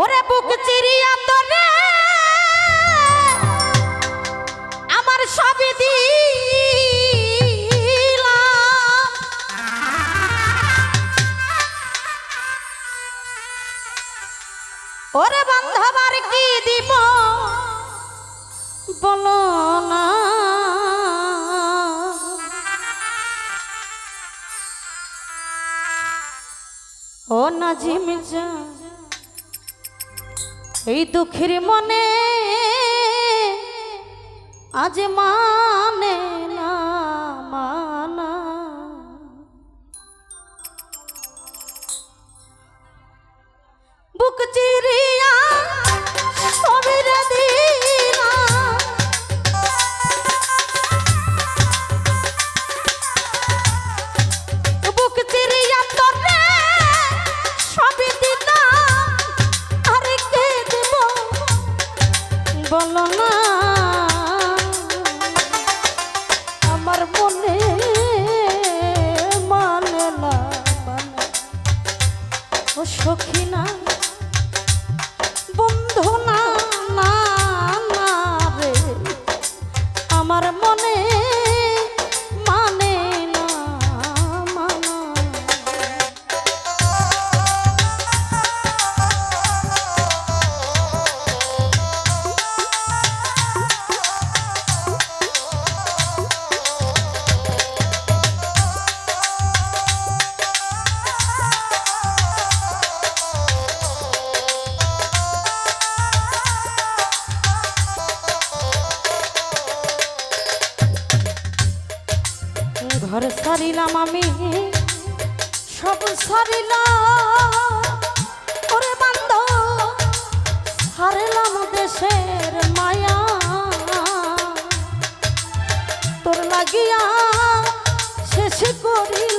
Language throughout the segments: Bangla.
ওরে বুক চিরিয়া তোরে। আমার সবই দিলাম। ওরে বান্ধবার কি দিব? বলো না। ও নাজিম যা এই দুঃখের মনে আজ মানে না মানা। বুক চিরিয়া সবিরে সারিলাম আমি সব সারিলাম ওরে হারলাম দেশের মায়া। তোর লাগিয়া শেষ করিলাম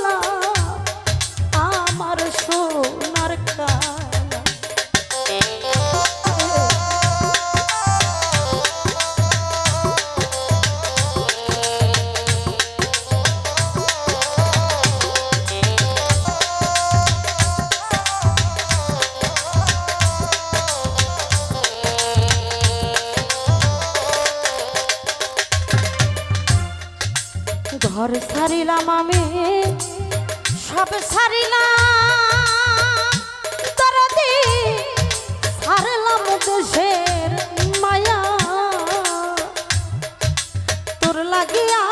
ঘর সারিলাম আমি সব সারিলাম। সারলাম দেশের মায়া। তোর লাগিয়া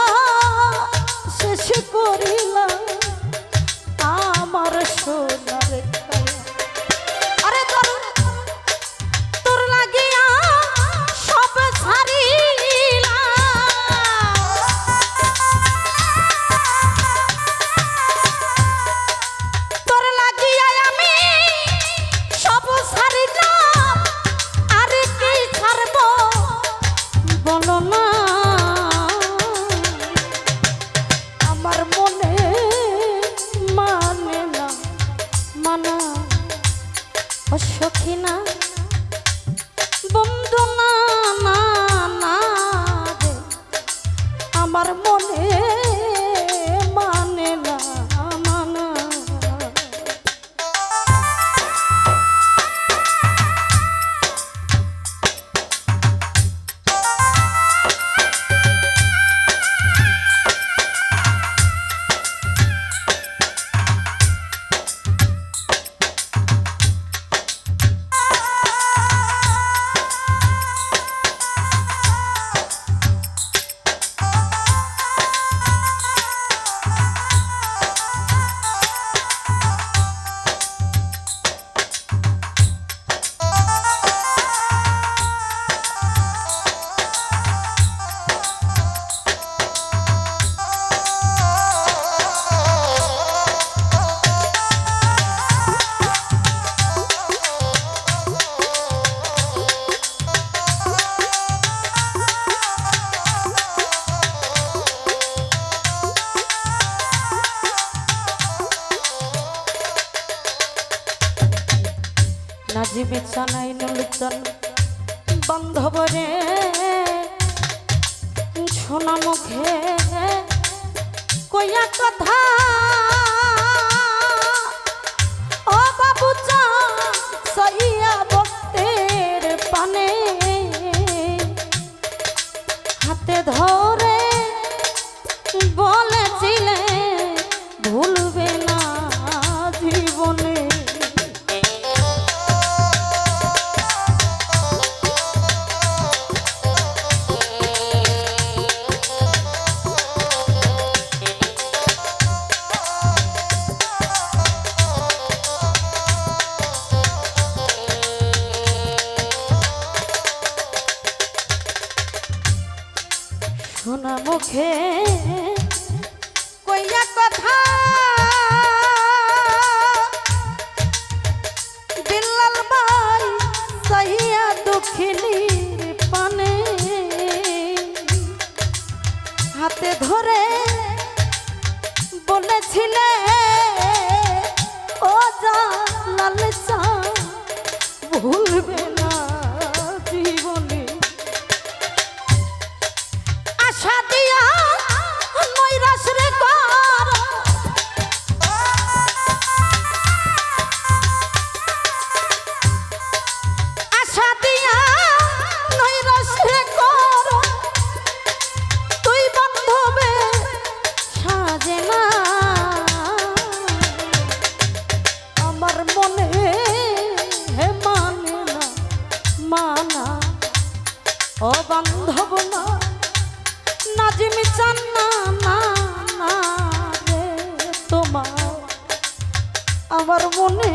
নাজিবে বিছানায় নুলচন বান্ধবরে ছোনা মুখে কইয়া কথা। মুখে কইয়া কথা। বিল্লাল ভাই সহিয়া দুঃখিনীর পানে হাতে ধরে বলেছিলে, ও যা লাল চা, ভুলবে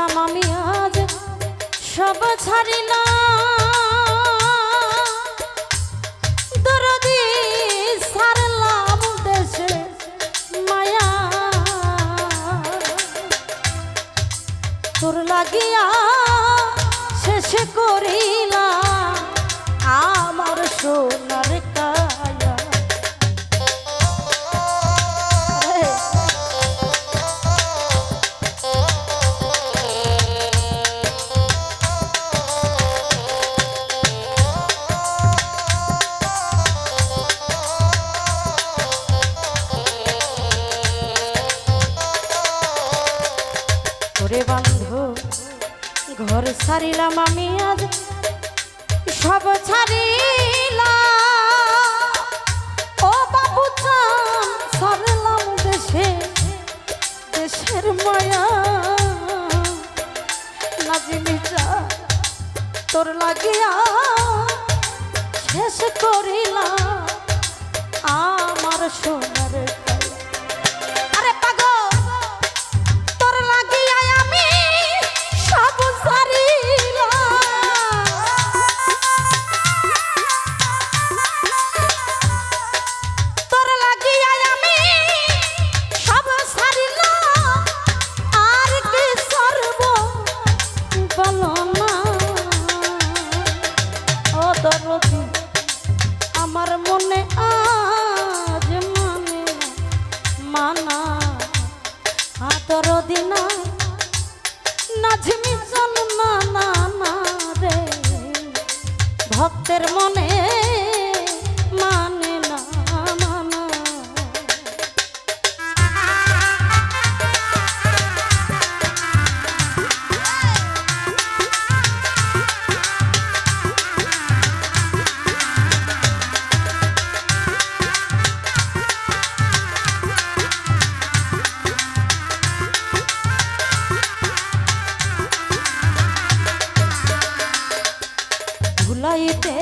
ছাড়িলাম আমি আজ সব ছাড়িলাম দরদি ছাড়লাম দেশে মায়া। তোর লাগিয়া শেষ করিলাম ছাড়িলাম আমি আজ, সব ছাড়িলাম ও বাবু দেশে, দেশের মায়া। নাজিমি তোর লাগিয়া শেষ করিলাম। আমার সোনার ভুলাইতে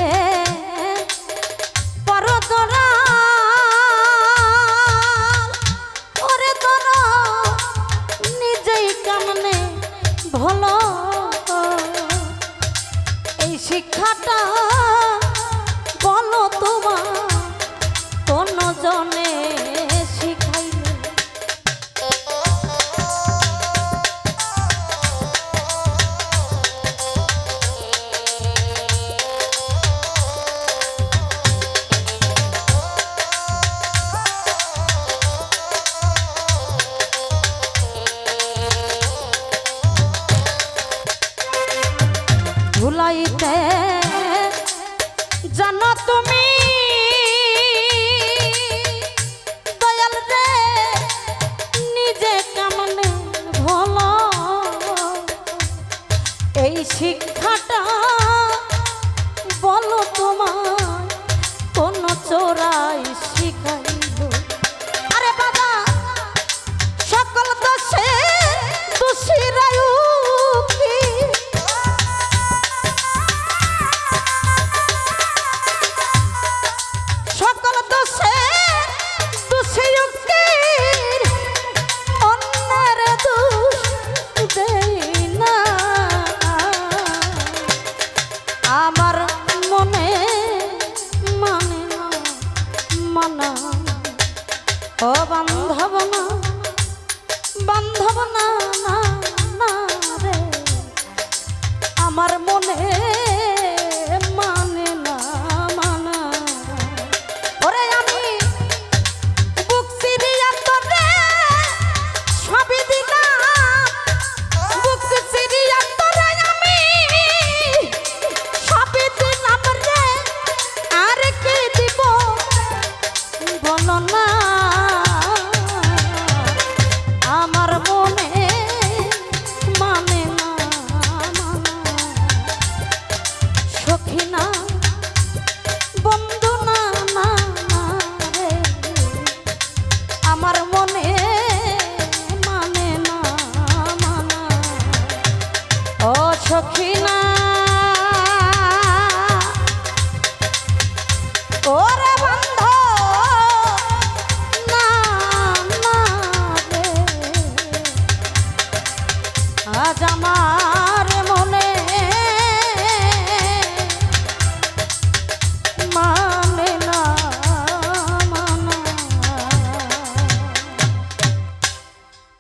বান্ধব না।